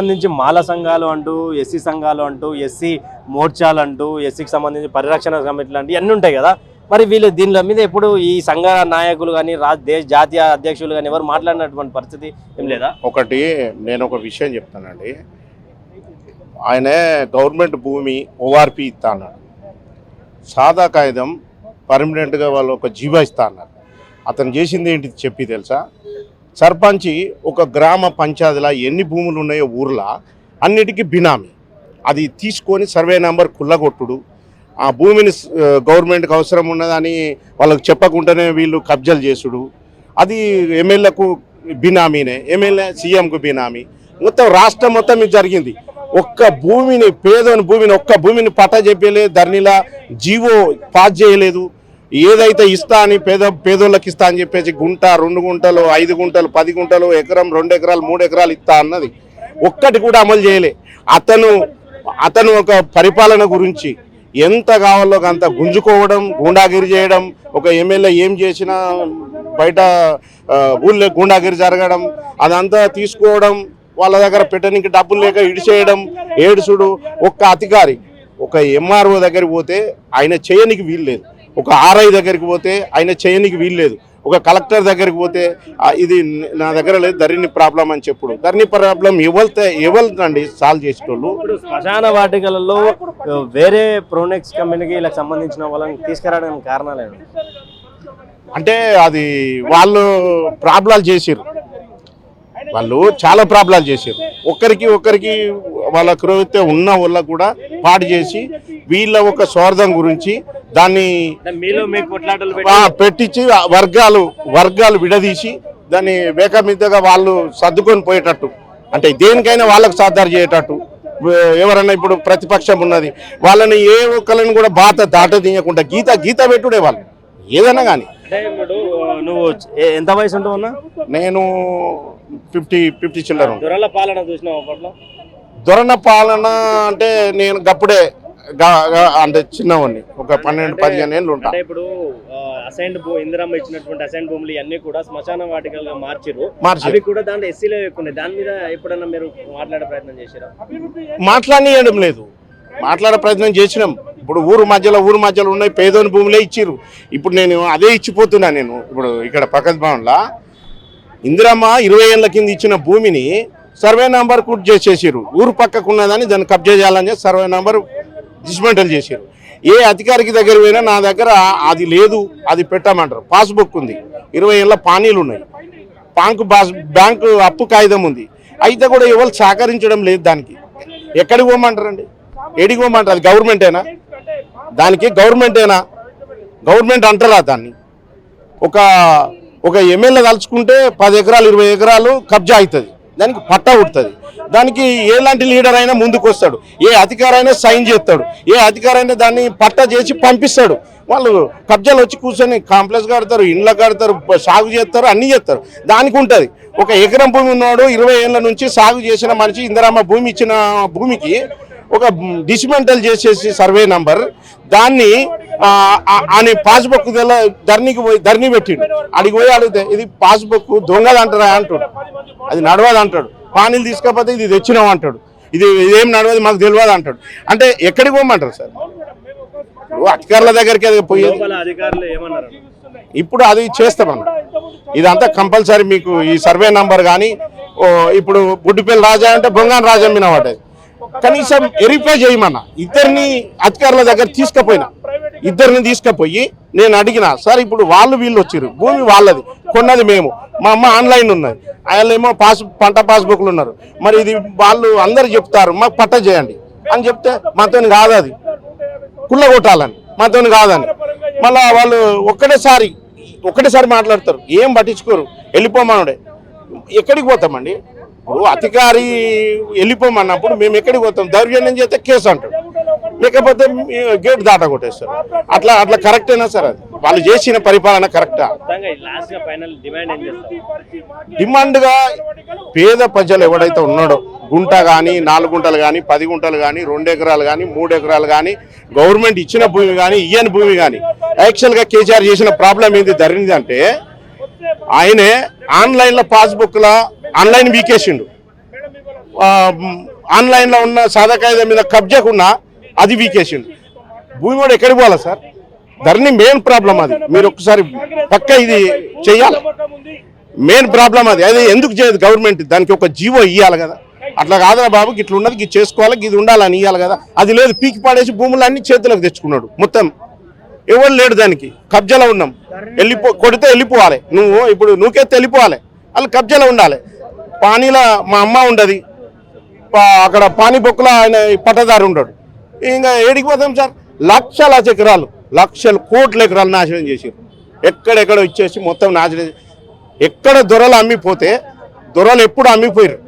సంబంధించి మాల సంఘాలు అంటూ ఎస్సీ సంఘాలు అంటూ ఎస్సీ మోర్చాలు అంటూ ఎస్సీకి సంబంధించి పరిరక్షణ కమిటీలు అంటూ ఇవన్నీ ఉంటాయి కదా. మరి వీళ్ళు దీనిలో మీద ఎప్పుడు ఈ సంఘ నాయకులు కానీ రా దేశ జాతీయ అధ్యక్షులు కానీ ఎవరు మాట్లాడినటువంటి పరిస్థితి ఏం లేదా? ఒకటి నేను ఒక విషయం చెప్తానండి. ఆయన గవర్నమెంట్ భూమి ఓఆర్పి ఇస్తా అన్నాడు. సాదా కాగితం పర్మనెంట్గా వాళ్ళు ఒక జీవో ఇస్తా అన్నారు. అతను చేసింది ఏంటి చెప్పి తెలుసా? సర్పంచి ఒక గ్రామ పంచాయతీలో ఎన్ని భూములు ఉన్నాయో ఊర్లో అన్నిటికీ బినామీ. అది తీసుకొని సర్వే నెంబర్ కుల్లగొట్టుడు ఆ భూమిని గవర్నమెంట్కి అవసరం ఉన్నదని వాళ్ళకు చెప్పకుండానే వీళ్ళు కబ్జాలు చేసుడు. అది ఎమ్మెల్యేకు బినామీనే ఎమ్మెల్యే సీఎంకు బినామీ. మొత్తం రాష్ట్రం మొత్తం ఇది జరిగింది. ఒక్క భూమిని పేదోని భూమిని ఒక్క భూమిని పట్ట చెప్పలేదు ధరణిలా జీవో పాస్ చేయలేదు. ఏదైతే ఇస్తా అని పేద పేదోళ్ళకి ఇస్తా అని చెప్పేసి గుంట రెండు గుంటలు ఐదు గుంటలు పది గుంటలు ఎకరం రెండు ఎకరాలు మూడు ఎకరాలు ఇస్తా అన్నది. ఒక్కటి కూడా అమలు చేయలే. అతను అతను ఒక పరిపాలన గురించి ఎంత కావాలో అంత గుంజుకోవడం గూండాగిరి చేయడం ఒక ఎమ్మెల్యే ఏం చేసినా బయట ఊళ్ళో గూండాగిరి జరగడం అదంతా తీసుకోవడం వాళ్ళ దగ్గర పెట్టడానికి డబ్బులు లేక ఇడిచేయడం ఏడుసుడు ఒక్క అధికారి ఒక ఎంఆర్ఓ దగ్గరికి పోతే ఆయన చేయనికి వీల్లేదు ఒక ఆర్ఐ దగ్గరికి పోతే ఆయన చేయనికి వీల్లేదు ఒక కలెక్టర్ దగ్గరికి పోతే "ఆ, ఇది నా దగ్గర లేదు ధరణి ప్రాబ్లం అని చెప్పుడు. ధరణి ప్రాబ్లం ఎవరితే ఎవరినండి సాల్వ్ చేసేటోళ్ళు? శ్మశాన వాటికలలో వేరే ప్రోనెక్స్ కంపెనీకి ఇలా సంబంధించిన వాళ్ళని తీసుకురావడానికి కారణాలు అంటే అది వాళ్ళు ప్రాబ్లాలు చేసిర్రు. వాళ్ళు చాలా ప్రాబ్లాలు చేశారు ఒక్కరికి ఒక్కరికి వాళ్ళ క్రొత్తే ఉన్న వాళ్ళకు కూడా పాడు చేసి వీళ్ళ ఒక స్వార్థం గురించి దాన్ని పెట్టించి వర్గాలు వర్గాలు విడదీసి దాన్ని వేక మీదగా వాళ్ళు సర్దుకొని పోయేటట్టు. అంటే దేనికైనా వాళ్ళకు సాధార చేయటట్టు. ఎవరన్నా ఇప్పుడు ప్రతిపక్షం ఉన్నది వాళ్ళని ఏ ఒక్కరిని కూడా బాత దాట తీయకుండా గీత గీత పెట్టుడే వాళ్ళు. ఏదైనా కానీ. నువ్వు ఎంత వయసు ఉంటావు నేను ఫిఫ్టీ ఫిఫ్టీ చిల్లర. దొరల పాలన అంటే నేను గప్పుడే అంటే చిన్నవాడిని. ఒక పన్నెండు పదిహేను ఏళ్ళు ఉంటా. అంటే ఇప్పుడు అసైన్ భూ ఇందిరమ్మ ఇచ్చినటువంటి అసైన్ భూములు ఇవన్నీ కూడా శ్మశాన వాటికలుగా మార్చిరు మార్చి అవి కూడా దాంట్లో ఎస్సీలో ఎక్కువ దాని మీద ఎప్పుడన్నా మీరు మాట్లాడే ప్రయత్నం చేశారా? మాట్లాడనీయడం లేదు. మాట్లాడే ప్రయత్నం చేసినాం. ఇప్పుడు ఊరు మధ్యలో ఊరు మధ్యలో ఉన్నాయి పేదోని భూములే ఇచ్చిర్రు. ఇప్పుడు నేను అదే ఇచ్చిపోతున్నా నేను. ఇప్పుడు ఇక్కడ పక్కన భవన్లో. ఇందిరమ్మ ఇరవై ఏళ్ళ కింద ఇచ్చిన భూమిని సర్వే నంబర్ కుట్ చేసేసారు ఊరు పక్కకు ఉన్నదని దాన్ని కబ్జా చేయాలని సర్వే నంబర్ డిస్మెంటల్ చేశారు ఏ అధికారికి దగ్గర పోయినా నా దగ్గర అది లేదు అది పెట్టమంటారు. పాస్బుక్ ఉంది. ఇరవై ఏళ్ళ పానీలు ఉన్నాయి. బ్యాంకు పాస్ బ్యాంకు అప్పు కాగితం ఉంది. అయితే కూడా ఎవరు సహకరించడం లేదు దానికి. ఎక్కడికి పోమంటారండి? ఎడికి పోమంటారు? అది గవర్నమెంటేనా? దానికి గవర్నమెంటేనా? గవర్నమెంట్ అంటారా దాన్ని? ఒక ఒక ఎమ్మెల్యే తలుచుకుంటే పది ఎకరాలు ఇరవై ఎకరాలు కబ్జా అవుతుంది. దానికి పట్టా ఉడుతుంది. దానికి ఎలాంటి లీడర్ అయినా ముందుకు వస్తాడు ఏ అధికారైనా సైన్ చేస్తాడు. ఏ అధికారైనా దాన్ని పట్టా చేసి పంపిస్తాడు. వాళ్ళు కబ్జాలు వచ్చి కూర్చొని కాంప్లెక్స్ కడతారు ఇండ్ల కడతారు సాగు చేస్తారు అన్నీ చేస్తారు. దానికి ఉంటుంది. ఒక ఎకరం భూమి ఉన్నాడు ఇరవై ఏళ్ళ నుంచి సాగు చేసిన మనిషి ఇందిరామ్మ భూమి ఇచ్చిన భూమికి ఒక డిస్మెంటల్ చేసేసి సర్వే నంబర్. దాన్ని అని పాస్బుక్ ధరణికి పోయి ధరణి పెట్టిండు. అడిగి పోయి అడిగితే ఇది పాస్బుక్ దొంగది అంటారా అంటాడు. అది నడవదు అంటాడు పానీలు తీసుకపోతే ఇది తెచ్చినావు అంటాడు. ఇది ఇదేం నడవదు మాకు తెలియదు అంటాడు. అంటే ఎక్కడికి పోమంటారు సార్? అధికారుల దగ్గరికి అది పోయేది. ఇప్పుడు అది చేస్తామన్న ఇదంతా కంపల్సరీ మీకు ఈ సర్వే నంబర్ కానీ ఇప్పుడు బుడ్డిపల్లి రాజా అంటే బొంగాన్ రాజా మీద పడ్డది కనీసం వెరిఫై చేయమన్నా. ఇద్దరిని అధికారుల దగ్గర తీసుకుపోయినా. ఇద్దరిని తీసుకుపోయి నేను అడిగిన సార్ ఇప్పుడు వాళ్ళు వీళ్ళు వచ్చారు భూమి వాళ్ళది. కొన్నది మేము. మా అమ్మ ఆన్లైన్ ఉన్నది. వాళ్ళేమో పాస్ పంట పాస్బుక్లు ఉన్నారు. మరి ఇది వాళ్ళు అందరు చెప్తారు. మాకు పట్ట చేయండి. అని చెప్తే మాతో కాదు అది. కుళ్ళగొట్టాలని. మాతో కాదని. మళ్ళా వాళ్ళు ఒక్కటేసారి ఒక్కటేసారి మాట్లాడతారు. ఏం పట్టించుకోరు. వెళ్ళిపోమానుడే. ఎక్కడికి పోతామండి? ఇప్పుడు అధికారి వెళ్ళిపోమన్నప్పుడు మేము ఎక్కడికి పోతాం? దౌర్జన్యం చేస్తే కేసు అంటాడు లేకపోతే గేట్ దాట కొట్టేస్తారు. అట్లా అట్లా కరెక్టేనా సార్ అది? వాళ్ళు చేసిన పరిపాలన కరెక్టా డిమాండ్గా పేద ప్రజలు ఎవడైతే ఉన్నాడో గుంట కానీ నాలుగు గుంటలు కానీ పది గుంటలు కానీ రెండు ఎకరాలు కానీ మూడు ఎకరాలు కానీ గవర్నమెంట్ ఇచ్చిన భూమి కానీ ఇయ్యని భూమి కానీ యాక్చువల్గా కేసీఆర్ చేసిన ప్రాబ్లం ఏంది జరిగింది అంటే ఆయనే ఆన్లైన్లో పాస్బుక్ల ఆన్లైన్ వీకేసిండు. ఆన్లైన్లో ఉన్న సాదా మీద కబ్జాకున్నా అది వీకేసిండు. భూమి కూడా ఎక్కడికి పోవాలా సార్? ధరణి మెయిన్ ప్రాబ్లం అది. మీరు ఒకసారి పక్క ఇది చెయ్యాలి. మెయిన్ ప్రాబ్లం అది. అది ఎందుకు చేయదు గవర్నమెంట్ దానికి ఒక జీవో ఇవ్వాలి కదా. అట్లా కాదురా బాబు ఇట్లా ఉన్నది ఇది చేసుకోవాలి ఇది ఉండాలని ఇవ్వాలి కదా. అది లేదు పీకి పాడేసి భూములన్నీ చేతులకు తెచ్చుకున్నాడు మొత్తం. ఎవరు లేడు దానికి. కబ్జాలో ఉన్నాం. వెళ్ళిపో కొడితే వెళ్ళిపోవాలి. నువ్వు ఇప్పుడు నువ్వుకెత్తే వెళ్ళిపోవాలి. వాళ్ళు కబ్జాలో ఉండాలి. పానీలో మా అమ్మ ఉండదు. పా- అక్కడ పానీపొక్కులో ఆయన పట్టదారు ఉండడు. ఇంకా ఏడికి పోతాం సార్? లక్షల ఎకరాలు లక్షలు కోట్ల ఎకరాలు నాశనం చేసారు ఎక్కడెక్కడ ఇచ్చేసి మొత్తం నాశనం చేసి- ఎక్కడ దొరలు అమ్మిపోతే దొరలు ఎప్పుడు అమ్మిపోయారు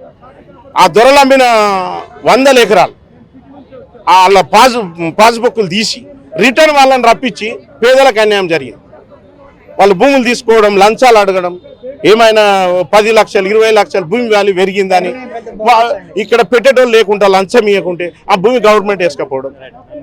ఆ దొరలు అమ్మిన వందల ఎకరాలు వాళ్ళ పాస్ పాస్బుక్లు తీసి రిటర్న్ వాళ్ళని రప్పించి పేదలకు అన్యాయం జరిగింది. వాళ్ళు భూములు తీసుకోవడం లంచాలు అడగడం ఏమైనా పది లక్షలు ఇరవై లక్షలు భూమి వాల్యూ పెరిగిందని ఇక్కడ పెట్టేటోళ్ళు లేకుండా లంచం ఇవ్వకుంటే ఆ భూమి గవర్నమెంట్ వేసుకపోవడం.